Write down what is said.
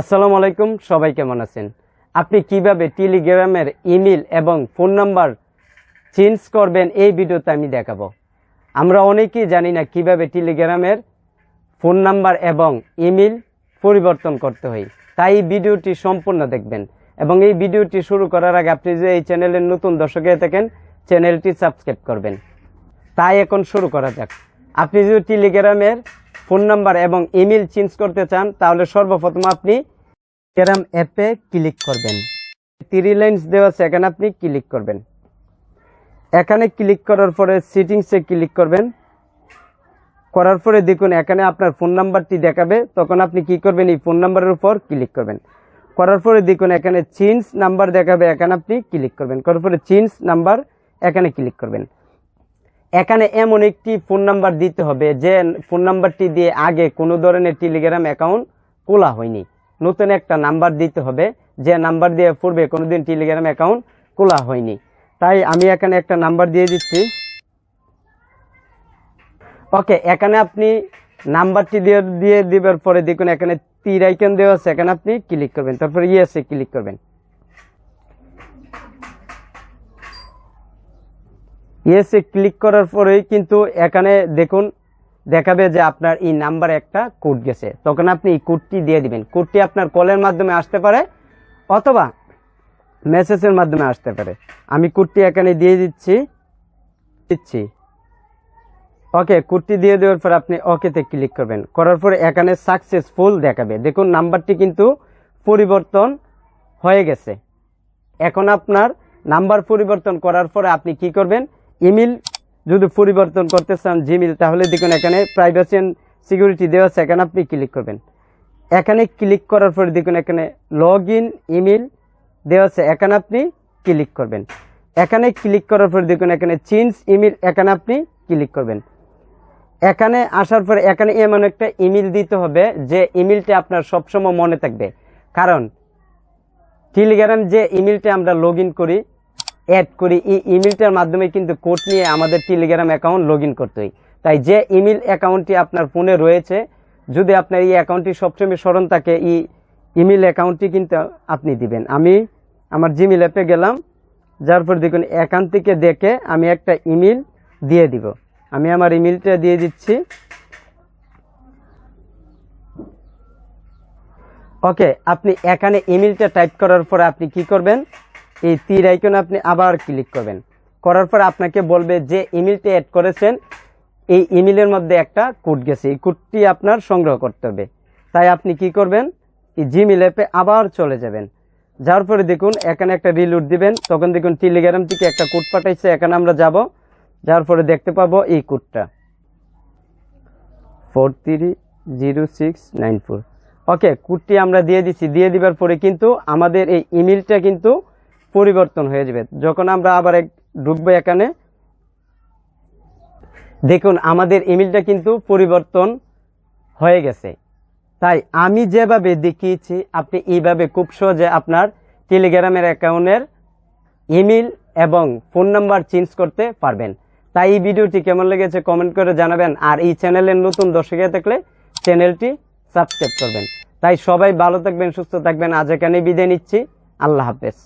আসসালামু আলাইকুম, সবাই কেমন আছেন? আপনি কীভাবে টেলিগ্রামের ইমেল এবং ফোন নাম্বার চেঞ্জ করবেন এই ভিডিওতে আমি দেখাবো। আমরা অনেকেই জানি না কীভাবে টেলিগ্রামের ফোন নাম্বার এবং ইমেল পরিবর্তন করতে হয়। তাই এই ভিডিওটি সম্পূর্ণ দেখবেন এবং এই ভিডিওটি শুরু করার আগে আপনি যদি এই চ্যানেলের নতুন দর্শক থাকেন, চ্যানেলটি সাবস্ক্রাইব করবেন। তাই এখন শুরু করা যাক। আপনি যদি টেলিগ্রামের ফোন নাম্বার এবং ইমেল চেঞ্জ করতে চান, তাহলে সর্বপ্রথম আপনি টেলিগ্রাম অ্যাপে ক্লিক করবেন। থ্রি লাইন্স দেওয়া আছে, এখানে আপনি ক্লিক করবেন। এখানে ক্লিক করার পরে সিটিংসে ক্লিক করবেন। করার পরে দেখুন, এখানে আপনার ফোন নাম্বারটি দেখাবে, তখন আপনি কি করবেন, এই ফোন নাম্বারের উপর ক্লিক করবেন। করার পরে দেখুন, এখানে চেঞ্জ নাম্বার দেখাবে, এখানে আপনি ক্লিক করবেন। করার পরে চেঞ্জ নাম্বার এখানে ক্লিক করবেন। এখানে এমন একটি ফোন নাম্বার দিতে হবে যে ফোন নাম্বারটি দিয়ে আগে কোনো ধরনের টেলিগ্রাম অ্যাকাউন্ট খোলা হয়নি। নতুন একটা নাম্বার দিতে হবে যে নাম্বার দিয়ে পূর্বে কোনোদিন টেলিগ্রাম অ্যাকাউন্ট খোলা হয়নি। তাই আমি এখানে একটা নাম্বার দিয়ে দিচ্ছি। ওকে, এখানে আপনি নাম্বারটি দিয়ে দিয়ে দিবার পরে দেখুন এখানে তীর আইকন দেওয়া আছে। এখানে আপনি ক্লিক করবেন। তারপরে ইয়েসে ক্লিক করবেন। ইয়েসে ক্লিক করার পরেই কিন্তু এখানে দেখুন, দেখাবে যে আপনার এই নাম্বারে একটা কোড গেছে। তখন আপনি এই কোডটি দিয়ে দিবেন। কোডটি আপনার কলের মাধ্যমে আসতে পারে অথবা মেসেজের মাধ্যমে আসতে পারে। আমি কোডটি এখানে দিয়ে দিচ্ছি। দিচ্ছি। ওকে কোডটি দিয়ে দেওয়ার পর আপনি ওকেতে ক্লিক করবেন। করার পরে এখানে সাকসেসফুল দেখাবে। দেখুন নাম্বারটি কিন্তু পরিবর্তন হয়ে গেছে। এখন আপনার নাম্বার পরিবর্তন করার পরে আপনি কি করবেন? ইমেল যদি পরিবর্তন করতে চান জিমেল তাহলে দেখুন এখানে প্রাইভেসি অ্যান্ড সিকিউরিটি দেওয়া আছে। এখানে আপনি ক্লিক করবেন। এখানে ক্লিক করার পরে দেখুন এখানে লগ ইন ইমেল দেওয়া আছে। এখানে আপনি ক্লিক করবেন। এখানে ক্লিক করার পরে দেখুন এখানে চেঞ্জ ইমেল এখানে আপনি ক্লিক করবেন। এখানে আসার পরে এখানে এমন একটা ইমেল দিতে হবে যে ইমেলটা আপনার সবসময় মনে থাকবে। কারণ টেলিগ্রাম যে ইমেলটা আমরা লগ করি অ্যাড করি এই ইমেলটার মাধ্যমে কিন্তু কোড নিয়ে আমাদের টেলিগ্রাম অ্যাকাউন্ট লগ ইন করতে হয়। তাই যে ইমেল অ্যাকাউন্টটি আপনার ফোনে রয়েছে, যদি আপনার এই অ্যাকাউন্টটি সবসময় স্মরণ থাকে, এই ইমেল অ্যাকাউন্টটি কিন্তু আপনি দিবেন। আমি আমার জিমেল অ্যাপে গেলাম, যার পর দেখুন এখান থেকে দেখে আমি একটা ইমেল দিয়ে দিব। আমি আমার ইমেলটা দিয়ে দিচ্ছি। ওকে আপনি এখানে ইমেলটা টাইপ করার পরে আপনি কি করবেন? এই তীর আইকনে আপনি আবার ক্লিক করবেন। করার পর আপনাকে বলবে যে ইমেলটা অ্যাড করেছেন, এই ইমেলের মধ্যে একটা কোড গেছে। এই কোডটি আপনার সংগ্রহ করতে হবে। তাই আপনি কি করবেন? এই জিমেল অ্যাপে আবার চলে যাবেন। যাওয়ার পরে দেখুন, এখানে একটা রিলুট দিবেন। তখন দেখুন টেলিগ্রাম থেকে একটা কোড পাঠাইছে, এখানে আমরা যাব। যাওয়ার পরে দেখতে পাবো এই কোডটা four three zero six nine four okay কোডটি আমরা দিয়ে দিচ্ছি দিয়ে দিবার পরে কিন্তু আমাদের এই ইমেলটা কিন্তু পরিবর্তন হয়ে যাবে। যখন আমরা আবার এক ঢুকবো এখানে, দেখুন, আমাদের ইমেলটা কিন্তু পরিবর্তন হয়ে গেছে। তাই আমি যেভাবে দেখিয়েছি, আপনি এইভাবে খুব সহজে আপনার টেলিগ্রামের অ্যাকাউন্টের ইমেল এবং ফোন নাম্বার চেঞ্জ করতে পারবেন। তাই এই ভিডিওটি কেমন লেগেছে কমেন্ট করে জানাবেন, আর এই চ্যানেলের নতুন দর্শকে থাকলে চ্যানেলটি সাবস্ক্রাইব করবেন। তাই সবাই ভালো থাকবেন, সুস্থ থাকবেন। আজ এখানে বিদায় নিচ্ছি। আল্লাহ হাফেজ।